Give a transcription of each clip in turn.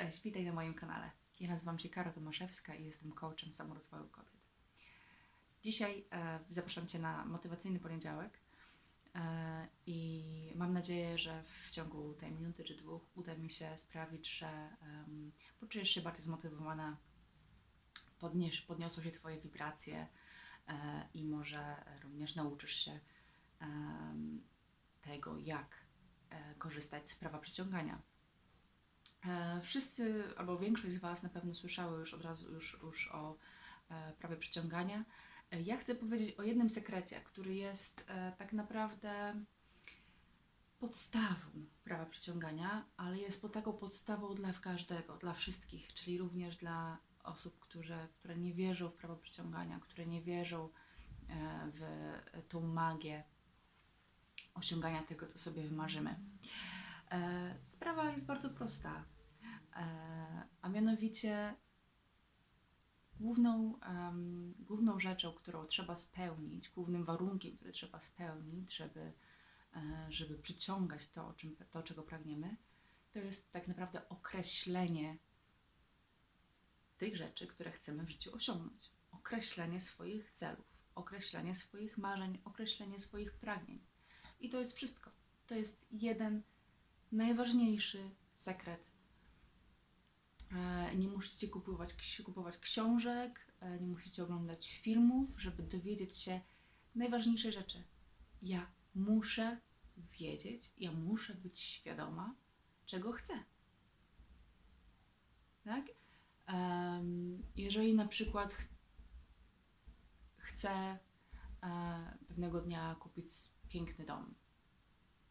Cześć, witaj na moim kanale. Ja nazywam się Karo Tomaszewska i jestem coachem samorozwoju kobiet. Dzisiaj e, zapraszam Cię na motywacyjny poniedziałek e, i mam nadzieję, że w ciągu tej minuty czy dwóch uda mi się sprawić, że em, poczujesz się bardziej zmotywowana, podniesz, podniosą się Twoje wibracje e, i może również nauczysz się em, tego, jak e, korzystać z prawa przyciągania. E, Wszyscy, albo większość z Was na pewno słyszały już od razu już, już o e, prawie przyciągania. E, Ja chcę powiedzieć o jednym sekrecie, który jest tak naprawdę podstawą prawa przyciągania, ale jest po taką podstawą dla każdego, dla wszystkich, czyli również dla osób, które, które nie wierzą w prawo przyciągania, które nie wierzą w tą magię osiągania tego, co sobie wymarzymy. Sprawa jest bardzo prosta, mianowicie główną, em, główną rzeczą, którą trzeba spełnić, głównym warunkiem, który trzeba spełnić, żeby, e, żeby przyciągać to, czym, to, czego pragniemy, to jest tak naprawdę określenie tych rzeczy, które chcemy w życiu osiągnąć. Określenie swoich celów, określenie swoich marzeń, określenie swoich pragnień. I to jest wszystko. To jest jeden najważniejszy sekret. E, Nie musicie kupować, kupować książek, e, nie musicie oglądać filmów, żeby dowiedzieć się najważniejszej rzeczy. Ja muszę wiedzieć, ja muszę być świadoma, czego chcę. Tak? Jeżeli na przykład ch- chcę e, pewnego dnia kupić piękny dom,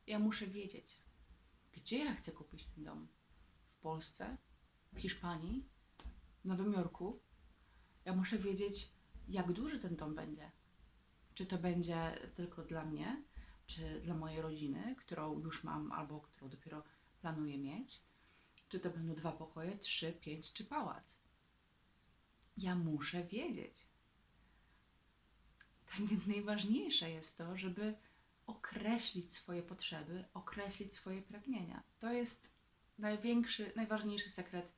ja muszę wiedzieć, gdzie ja chcę kupić ten dom. W Polsce, Hiszpanii, w Nowym Jorku. Ja muszę wiedzieć, jak duży ten dom będzie. Czy to będzie tylko dla mnie, czy dla mojej rodziny, którą już mam albo którą dopiero planuję mieć. Czy to będą dwa pokoje, trzy, pięć czy pałac. Ja muszę wiedzieć. Tak więc najważniejsze jest to, żeby określić swoje potrzeby, określić swoje pragnienia. To jest największy, najważniejszy sekret.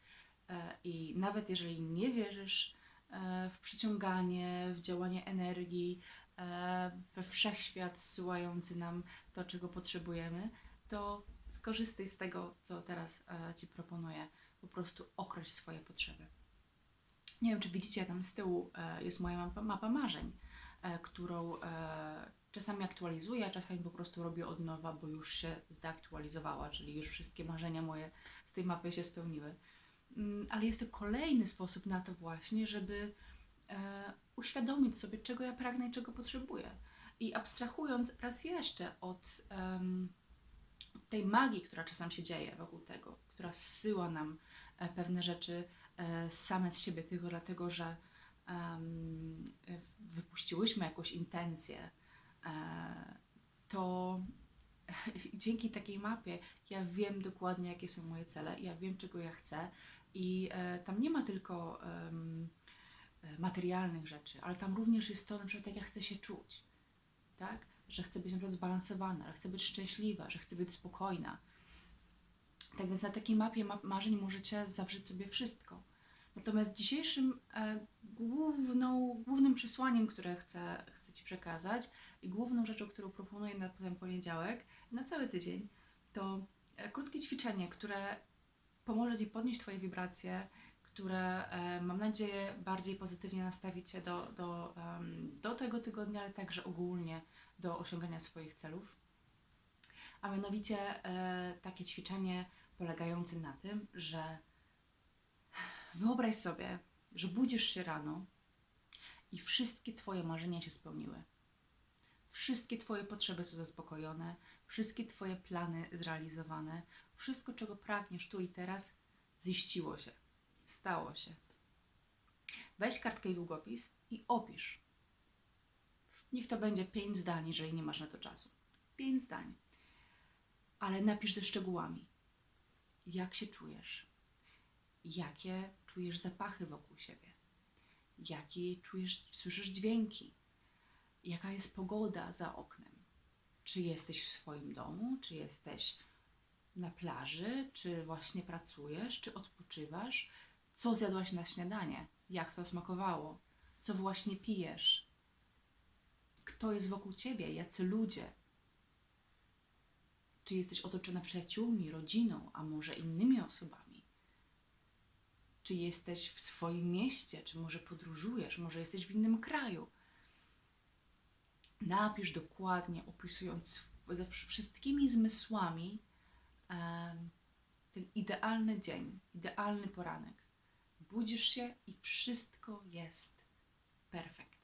E, I nawet jeżeli nie wierzysz e, w przyciąganie, w działanie energii, e, we wszechświat zsyłający nam to, czego potrzebujemy, to skorzystaj z tego, co teraz Ci proponuję. Po prostu określ swoje potrzeby. Nie wiem, czy widzicie, tam z tyłu jest moja mapa, marzeń, którą czasami aktualizuję, a czasami po prostu robię od nowa, bo już się zdeaktualizowała, czyli już wszystkie marzenia moje z tej mapy się spełniły. Mm, Ale jest to kolejny sposób na to właśnie, żeby e, uświadomić sobie, czego ja pragnę i czego potrzebuję. I abstrahując raz jeszcze od em, tej magii, która czasem się dzieje wokół tego, która zsyła nam e, pewne rzeczy e, same z siebie, tylko dlatego, że e, wypuściłyśmy jakąś intencję, to dzięki takiej mapie ja wiem dokładnie, jakie są moje cele, ja wiem, czego ja chcę i e, tam nie ma tylko e, materialnych rzeczy, ale tam również jest to, na przykład, jak ja chcę się czuć, tak? Że chcę być na przykład zbalansowana, że chcę być szczęśliwa, że chcę być spokojna. Tak więc na takiej mapie map marzeń możecie zawrzeć sobie wszystko. Natomiast dzisiejszym e, główną, głównym przesłaniem, które chcę, chcę Ci przekazać i główną rzeczą, którą proponuję na ten poniedziałek, na cały tydzień, to e, krótkie ćwiczenie, które pomoże Ci podnieść Twoje wibracje, które e, mam nadzieję bardziej pozytywnie nastawi Cię do, do, do tego tygodnia, ale także ogólnie do osiągania swoich celów. A mianowicie e, takie ćwiczenie polegające na tym, że wyobraź sobie, że budzisz się rano i wszystkie Twoje marzenia się spełniły. Wszystkie Twoje potrzeby są zaspokojone, wszystkie Twoje plany zrealizowane, wszystko, czego pragniesz tu i teraz, ziściło się, stało się. Weź kartkę i długopis i opisz. Niech to będzie pięć zdań, jeżeli nie masz na to czasu. Pięć zdań. Ale napisz ze szczegółami. Jak się czujesz? Jakie czujesz zapachy wokół siebie? Jakie czujesz, słyszysz dźwięki? Jaka jest pogoda za oknem? Czy jesteś w swoim domu, czy jesteś na plaży, czy właśnie pracujesz, czy odpoczywasz, co zjadłaś na śniadanie, jak to smakowało, co właśnie pijesz, kto jest wokół ciebie, jacy ludzie. Czy jesteś otoczona przyjaciółmi, rodziną, a może innymi osobami? Czy jesteś w swoim mieście, czy może podróżujesz, może jesteś w innym kraju? Napisz dokładnie, opisując ze wszystkimi zmysłami ten idealny dzień, idealny poranek. Budzisz się i wszystko jest perfekt.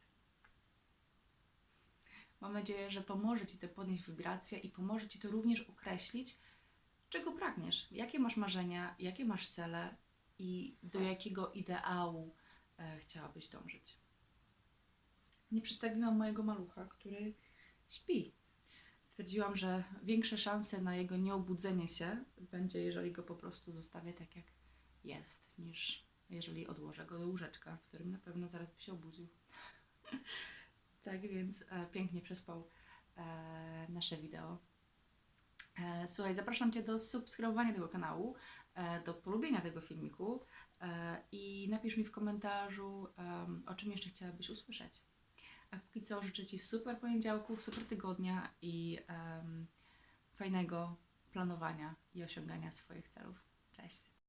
Mam nadzieję, że pomoże Ci to podnieść wibrację i pomoże Ci to również określić, czego pragniesz, jakie masz marzenia, jakie masz cele i do jakiego ideału e, chciałabyś dążyć. Nie przedstawiłam mojego malucha, który śpi. Stwierdziłam, że większe szanse na jego nieobudzenie się będzie, jeżeli go po prostu zostawię tak, jak jest, niż jeżeli odłożę go do łóżeczka, w którym na pewno zaraz by się obudził. tak więc e, pięknie przespał e, nasze wideo. E, słuchaj, zapraszam Cię do subskrybowania tego kanału, e, do polubienia tego filmiku e, i napisz mi w komentarzu, em, o czym jeszcze chciałabyś usłyszeć. A póki co życzę Ci super poniedziałku, super tygodnia i em, fajnego planowania i osiągania swoich celów. Cześć!